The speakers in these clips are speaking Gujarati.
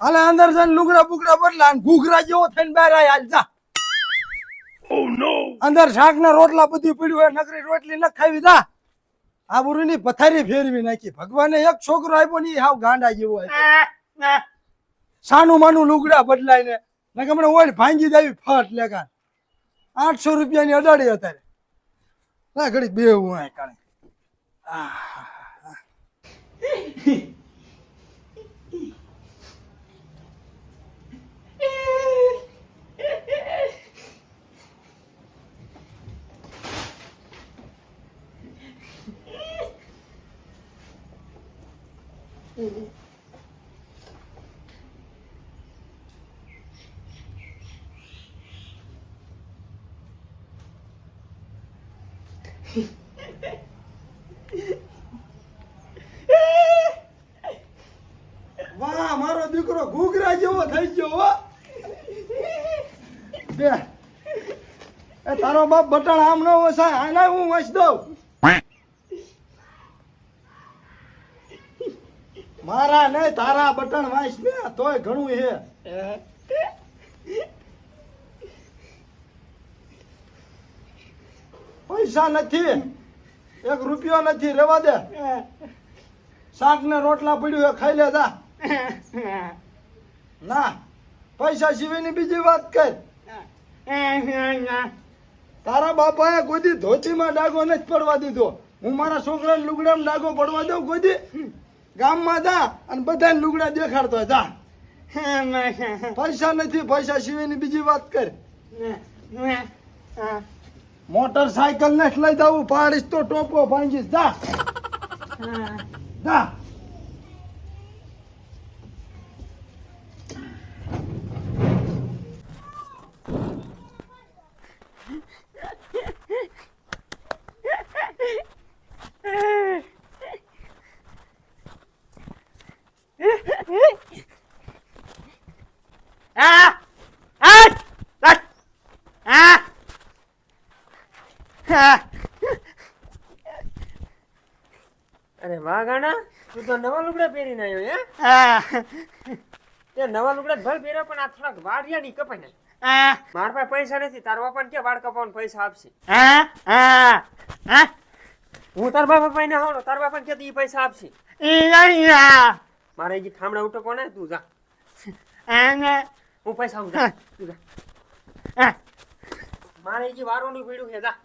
હાલે અંદર જઈને લુગડા બુગડા બદલા અને ઘૂઘરા જેવો થઈને બહાર આય હાલ જા. અંદર શાક ના રોટલા બધું પડ્યું હોય નકરી રોટલી ન ખાવી જા. આ બુરીની પથારી ફેરવી નાખી. ભગવાને એક છોકરો આપ્યો ની હાવ ગાંડા જેવો આપ્યો. સાનું માનું લુગડા બદલાય ને નકે હમણાં ઓળ ભાંગી દેવી ફટ લેખા આઠસો રૂપિયાની અડાડી અત્યારે. ના ઘડી બે હું આ કાણે વાહ, મારો દીકરો ઘૂઘરા જેવો થઈ ગયો, હો. બે. એ તારો બાપ બટાણ આમ ન વસાય, આના હું વસ દઉં? મારા નહીં, તારા બટન વાંચ ને તોય ઘણું હે પૈસા નથી. એક રૂપિયો નથી, રેવા દે. શાક ને રોટલા પડ્યું એ ખાઈ લે, જા. ના, પૈસા સિવાયની બીજી વાત કર. તારા બાપાએ કોઈ દી ધોતીમાં ડાગો નથી પડવા દીધો. હું મારા છોકરાને લુગડામાં ડાગો પડવા દઉં કોઈ ગામમાં જા અને બધાને લુગડા દેખાડતો જા. પૈસા નથી પૈસા સિવાયની બીજી વાત કર. મોટર સાયકલ ને લઈ જવું પાડીશ તો ટોપો ભાંગીશ. જા. જા. અરે વાહ ગાણા તું તો નવા લુગડા પહેરીને આવ્યો હે Ah! તે નવા લુગડા ભલ પહેર્યા પણ આ થોડાક વાડિયા ની કપાઈ ને Ah! મારા પાસે પૈસા નથી તાર બાપાને કે વાળ કપાવવાનું પૈસા આપશે Ah! Ah! Ah! હું તાર બાપા પાસે ના હોનો તાર બાપાને કે ઈ પૈસા આપશે! મારે જે ઠામડા ઉઠો કોને તું જા! હું પૈસા આવું જા તું જા! મારે જે વારોનું પીડ્યું છે જા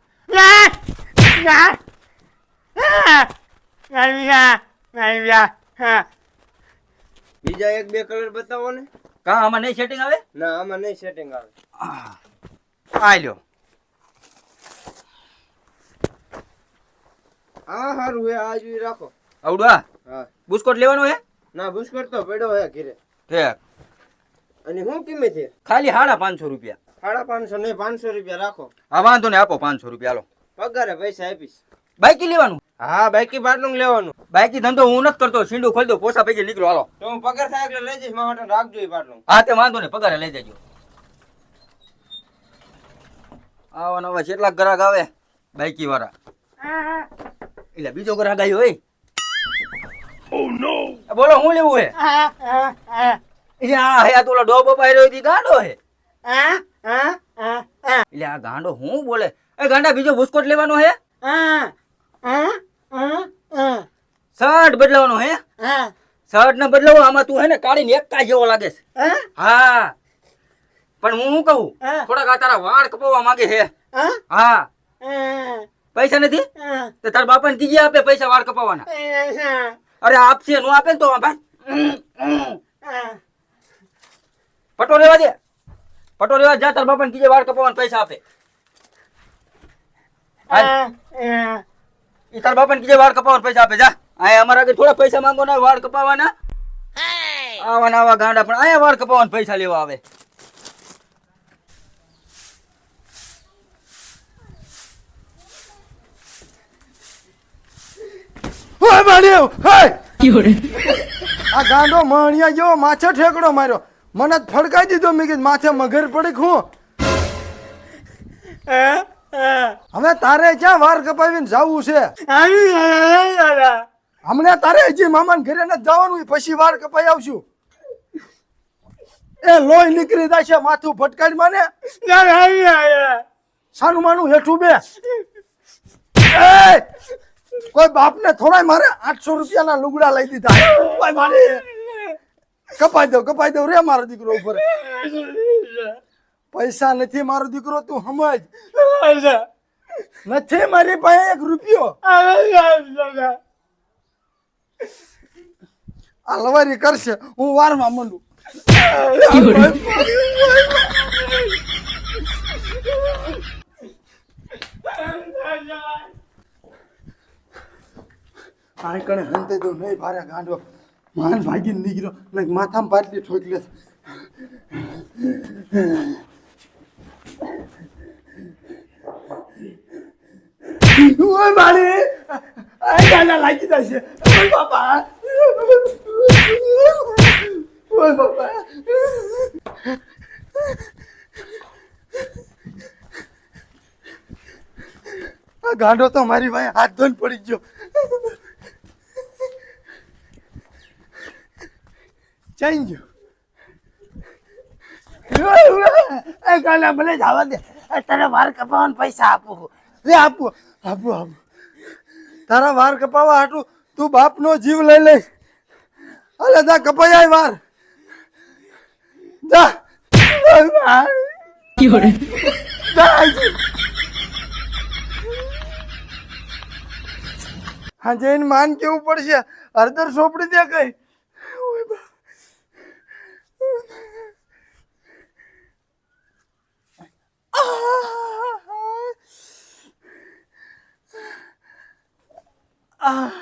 બીજા એક બે કલર બતાવો ને. કા આમાં નહીં સેટિંગ આવે? ના આમાં નહીં સેટિંગ આવે. આ લ્યો હા સારું હે આ જોઈ રાખો. આવડું આ હા. બુસ્કોટ લેવાનો હે? ના બુસ્કોટ તો પડ્યો હે ઘરે. ઠીક અને શું કિંમત છે ખાલી સાડા પાંચસો રૂપિયા. સાડા પાંચસો નહીં પાંચસો રૂપિયા રાખો. હા વાંધો ને આપો પાંચસો રૂપિયા હાલો. પગારે પૈસા આપીશ. બાઈકી લેવાનું? હા બાકી બાટલું લેવાનું. બાઈકી ધંધો હું નથી કરતો છીંડું ખોલી દો પોસા પૈકી નીકળો હાલો. તો હું પગાર થાય એટલે લઈ જઈશ મારા માટે રાખજો એ બાટલું હા તે વાંધો ને પગારે લઈ જજો. આવા નવા કેટલાક ગ્રાહક આવે બાઈકી વાળા. એટલે બીજો ગ્રાહક આવ્યો હોય. આ બોલો હું લેવું હે? એટલે આ હે આ તો ઓલો ડોબો પાયરો હતી ગાંડો હે? એટલે આ ગાંડો હું બોલે? એ ગાંડા બીજો બુસ્કોટ લેવાનો હે? શર્ટ બદલાવાનો હે? શર્ટ ને બદલાવો આમાં તું હે ને કાઢીને એકતા જેવો લાગે છે. હા? પણ હું શું કહું. થોડાક આ તારા વાળ કપાવવા માંગે છે. હા? પૈસા નથી? તો તારા બાપાને કીજે આપે પૈસા વાળ કપાવવાના. અરે આપશે નો આપે ને તો ભાઈ. પટો લેવા દે. પટો લેવા જા તાર બાપાને કીજે વાળ કપાવવાના પૈસા આપે. હાલ. તાર તારા બાપાને કીજે વાળ કપાવવાના પૈસા આપે. જા. આય અમારા આગળ થોડા પૈસા માંગો ના વાળ કપાવવાના આવા આવા ગાંડા પણ આયા વાળ કપાવવાના પૈસા લેવા આવે. ઓય માણ્યો હે! આ ગાંડો માણ્યા ગયો માછો ઠેકડો માર્યો. મને ફડકાઈ દીધો મેં કીધું માથે મગર પડી હું? હવે તારે ક્યાં વાર કપાવીને જવું છે? હમણાં તારે હજી મામાને ઘરે નથી જવાનું પછી વાર કપાઈ આવશું. એ લોહી નીકળી જાય છે માથું ફટકાડી માને. સાનું માનું હેઠું બે! કોઈ બાપને થોડાય મારે આઠસો રૂપિયાના લુગડા લઈ દીધા. કોઈ મારે કપાઈ દઉં કપાઈ દઉં રે મારો દીકરો ઉપર. પૈસા નથી મારો દીકરો તું સમજ નથી મારી પાસે એક રૂપિયો. આ લવારી કરશે હું વારમાં મંડું આ કણે હંતે તો નહીં ભારે ગાંડો. માન ભાગી નીકળ્યો ને માથામાં પાટલી ઠોકલે. ઓય મારી. આ ગાના લાગી જશે ઓય બાપા. ઓય બાપા. આ ગાંડો તો મારી ભાઈ હાથ ધોઈને પડી ગયો. ગયો એ કાલે ભલે જવા દે. એ તને વાર કપાવવાના પૈસા આપું રે આપું આપું આપું. તારા વાર કપાવવા હાટું તું બાપનો જીવ લઈ લે અલે જા કપાઈ આય વાર. જા. જા. હા જઈને માન કેવું પડશે? હરદર સોપડી દે કઈ. Ah!